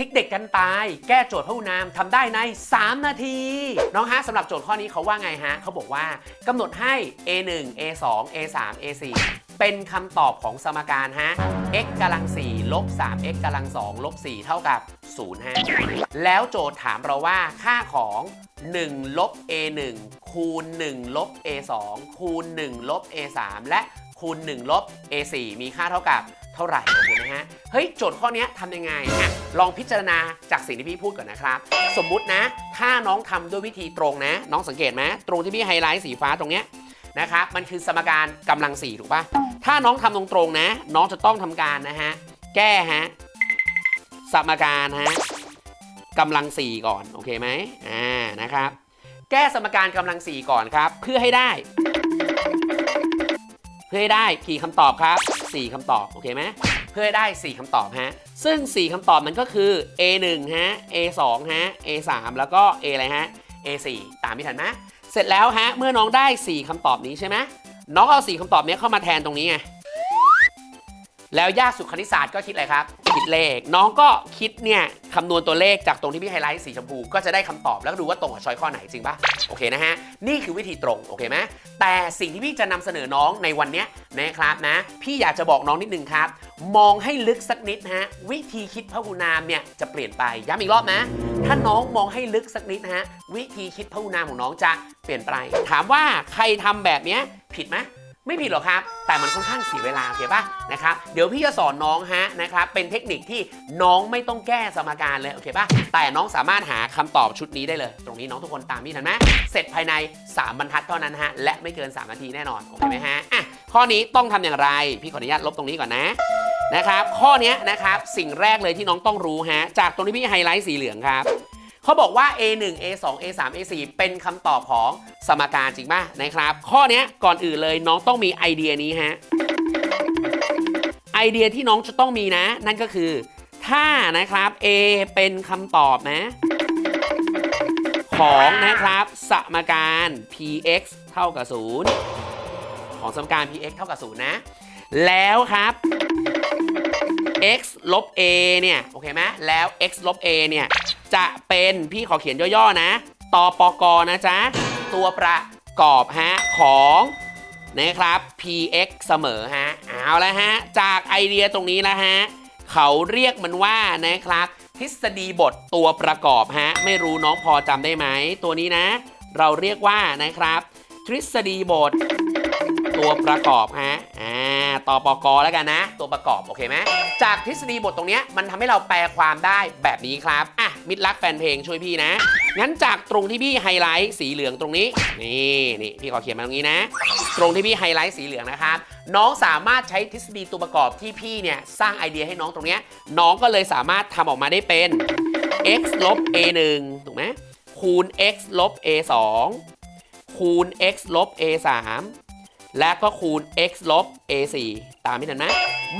ทิกเด็กกันตาย แก้โจทย์พหุนามทำได้ใน 3 นาที น้องฮะสำหรับโจทย์ข้อนี้เขาว่าไงฮะเขาบอกว่ากำหนดให้ a1 a2 a3 a4 เป็นคำตอบของสมการฮะ x กำลัง4ลบ 3x กำลัง2ลบ4เท่ากับ0ฮะแล้วโจทย์ถามเราว่าค่าของ1ลบ a1 คูณ1ลบ a2 คูณ1ลบ a3 และคูณ1ลบ a4 มีค่าเท่ากับ เท่าไหร่โอเคไหมฮะ เฮ้ย โจทย์ข้อนี้ทำยังไงอะลองพิจารณาจากสิ่งที่พี่พูดก่อนนะครับ สมมุตินะ ถ้าน้องทำด้วยวิธีตรงนะ น้องสังเกตไหมตรงที่พี่ไฮไลท์สีฟ้าตรงเนี้ยนะครับมันคือสมการกำลังสี่ถูกปะถ้าน้องทำตรงๆนะ น้องจะต้องทำการนะฮะ แก้ฮะ สมการฮะกำลังสี่ก่อน โอเคไหมอ่านะครับ แก้สมการกำลังสี่ก่อนครับ เพื่อให้ได้ พื่อให้ได้กี่คำตอบครับ 4 คำตอบโอเคไหมเพื่อให้ได้ 4 คำตอบฮะซึ่ง 4 คำตอบมันก็คือ A1 ฮะ A2 ฮะ A3 แล้วก็ A อะไรฮะ A4 ตามไม่ทันไหมเสร็จแล้วฮะเมื่อน้องได้ 4 คำตอบนี้ใช่ไหมน้องเอา 4 คำตอบนี้เข้ามาแทนตรงนี้ไงแล้วยากสุดคณิตศาสตร์ก็คิดอะไรครับ คิดเลข น้องก็คิดเนี่ยคำนวณตัวเลขจากตรงที่พี่ไฮไลท์สีชมพูก็จะได้คำตอบแล้วก็ดูว่าตรงกับช้อยข้อไหนจริงปะโอเคนะฮะ นี่คือวิธีตรง โอเคไหมแต่สิ่งที่พี่จะนำเสนอน้องในวันนี้นะครับนะ พี่อยากจะบอกน้องนิดนึงครับ มองให้ลึกสักนิดฮะ วิธีคิดพหุนามเนี่ยจะเปลี่ยนไปย้ำอีกรอบนะ ถ้าน้องมองให้ลึกสักนิดนะฮะ วิธีคิดพหุนามของน้องจะเปลี่ยนไป ถามว่าใครทำแบบเนี้ยผิดไหม ไม่ผิดหรอกครับ แต่มันค่อนข้างเสียเวลาโอเคป่ะนะครับ เดี๋ยวพี่จะสอนน้องฮะนะครับ เป็นเทคนิคที่น้องไม่ต้องแก้สมการเลยโอเคป่ะ แต่น้องสามารถหาคำตอบชุดนี้ได้เลย ตรงนี้น้องทุกคนตามพี่ทันไหมเสร็จภายใน 3 บรรทัดเท่านั้นฮะ และไม่เกิน 3 นาทีแน่นอน โอเคไหมฮะ อะ ข้อนี้ต้องทำอย่างไร พี่ขออนุญาตลบตรงนี้ก่อนนะนะครับ ข้อนี้นะครับ สิ่งแรกเลยที่น้องต้องรู้ฮะ จากตรงที่พี่ไฮไลท์สีเหลืองครับ เขาบอกว่า A1 A2 A3 A4 เป็นคำตอบของสมการจริงป่ะนะครับ ข้อนี้ก่อนอื่นเลยน้องต้องมีไอเดียนี้ฮะ ไอเดียที่น้องจะต้องมีนะ นั่นก็คือ ถ้านะครับ A เป็นคำตอบนะ ของนะครับ สมการ px เท่ากับ 0 ของสมการ px เท่ากับ 0 นะ แล้วครับ x ลบ a เนี่ย โอเคไหมแล้ว x ลบ a เนี่ย จะเป็นพี่ขอเขียนย่อ ๆ นะตอปกนะจ๊ะ ตัวประกอบฮะ ของนะครับ px เสมอฮะ เอาล้วฮะ จากไอเดียตรงนี้ล้วฮะ เขาเรียกมันว่านะครับ ทฤษฎีบทตัวประกอบฮะ ไม่รู้น้องพอจำได้ไหม ตัวนี้นะ เราเรียกว่านะครับ ทฤษฎีบทตัวประกอบฮะอ่า ต่อปกแล้วกันนะ ตัวประกอบ โอเคไหมจากทฤษฎีบทตรงเนี้ยมันทำให้เราแปลความได้แบบนี้ครับอะมิตรรักแฟนเพลงช่วยพี่นะ งั้นจากตรงที่พี่ไฮไลท์สีเหลืองตรงนี้ นี่นี่พี่ขอเขียนมาตรงนี้นะ ตรงที่พี่ไฮไลท์สีเหลืองนะครับ น้องสามารถใช้ทฤษฎีตัวประกอบที่พี่เนี่ยสร้างไอเดียให้น้องตรงเนี้ยน้องก็เลยสามารถทำออกมาได้เป็น x ลบ a 1ถูกไหมคูณ x ลบ a 2คูณ x ลบ a 3 และก็คูณ x ลบ a 4 ตามไม่ทันไหม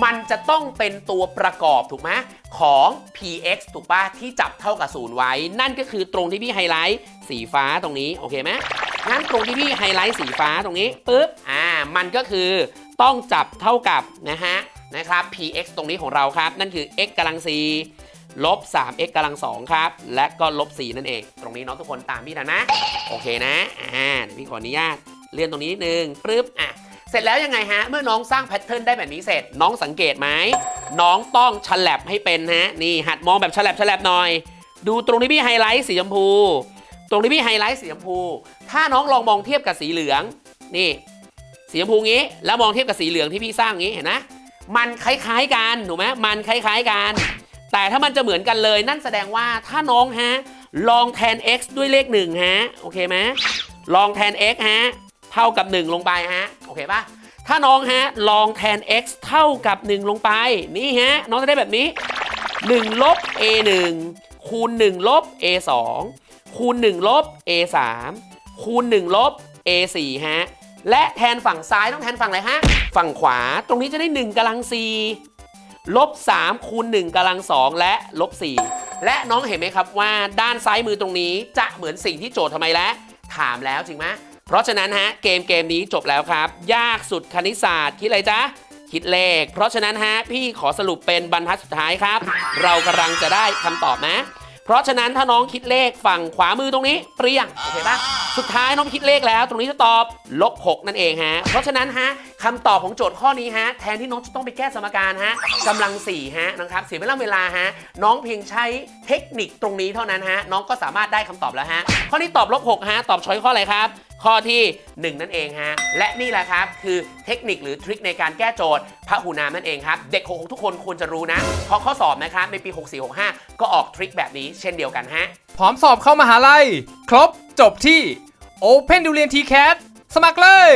มันจะต้องเป็นตัวประกอบถูกไหมของ px ถูกปะที่จับเท่ากับศูนย์ไว้ นั่นก็คือตรงที่พี่ไฮไลท์สีฟ้าตรงนี้ โอเคไหมงั้นตรงที่พี่ไฮไลท์สีฟ้าตรงนี้ปุ๊บอ่ามันก็คือต้องจับเท่ากับนะฮะนะครับ px ตรงนี้ของเราครับ นั่นคือ x กำลัง4ลบ 3x กำลัง2ครับ และก็ลบ4นั่นเอง ตรงนี้น้องทุกคนตามพี่ทันนะ โอเคนะ อ่าพี่ขออนุญาต เลื่อนตรงนี้นิดนึงปึ๊บอะเสร็จแล้วยังไงฮะ เมื่อน้องสร้างแพทเทิร์นได้แบบนี้เสร็จ น้องสังเกตไหมน้องต้องฉลับให้เป็นฮะนี่หัดมองแบบฉลับฉลับหน่อย ดูตรงที่พี่ไฮไลท์สีชมพู ตรงที่พี่ไฮไลท์สีชมพู ถ้าน้องลองมองเทียบกับสีเหลืองนี่สีชมพูงี้ แล้วมองเทียบกับสีเหลืองที่พี่สร้างงี้เห็นนะมันคล้ายๆกันถูกไหมมันคล้ายๆกัน แต่ถ้ามันจะเหมือนกันเลย นั่นแสดงว่าถ้าน้องฮะลองแทน x ด้วยเลข1ฮะ โอเคไหมลองแทน x ฮะ เท่ากับ 1 ลงไปฮะโอเคปะถ้าน้องฮะลองแทน x เท่ากับ 1 ลงไป นี่ฮะน้องจะได้แบบนี้ 1 ลบ a 1คูณ 1 ลบ a 2คูณ 1 ลบ a 3คูณ 1 ลบ a 4ฮะและแทนฝั่งซ้ายต้องแทนฝั่งอะไรฮะฝั่งขวาตรงนี้จะได้ 1กำลัง4ลบ3คูณ1กำลัง2และลบ4และน้องเห็นไหมครับว่าด้านซ้ายมือตรงนี้จะเหมือนสิ่งที่โจทย์ทำไมแล้ว ถามแล้วจริงไหม เพราะฉะนั้นฮะเกมเกมนี้จบแล้วครับ ยากสุดคณิตศาสตร์คิดอะไรจ๊ะคิดเลข เพราะฉะนั้นฮะพี่ขอสรุปเป็นบรรทัดสุดท้ายครับ เรากำลังจะได้คำตอบนะ เพราะฉะนั้นถ้าน้องคิดเลขฝั่งขวามือตรงนี้เปรียงโอเคปะสุดท้ายน้องคิดเลขแล้ว ตรงนี้จะตอบลบ6นั่นเองฮะเพราะฉะนั้นฮะ คำตอบของโจทย์ข้อนี้ฮะ แทนที่น้องจะต้องไปแก้สมการฮะกำลัง4ฮะนะครับเสียเวลาเวลาฮะ น้องเพียงใช้เทคนิคตรงนี้เท่านั้นฮะ น้องก็สามารถได้คำตอบแล้วฮะ ข้อนี้ตอบลบ6ฮะ ตอบช้อยข้ออะไรครับ ข้อที่ 1 นั่นเองฮะ และนี่แหละครับ คือเทคนิคหรือทริคในการแก้โจทย์พระหูนามนั่นเองครับ เด็ก6ทุกคนควรจะรู้นะเพราะข้อสอบนะครับในปี 6465 ก็ออกทริคแบบนี้เช่นเดียวกันฮะ พร้อมสอบเข้ามหาลัย ครบจบที่ Open d u r i a n TCAT สมัครเลย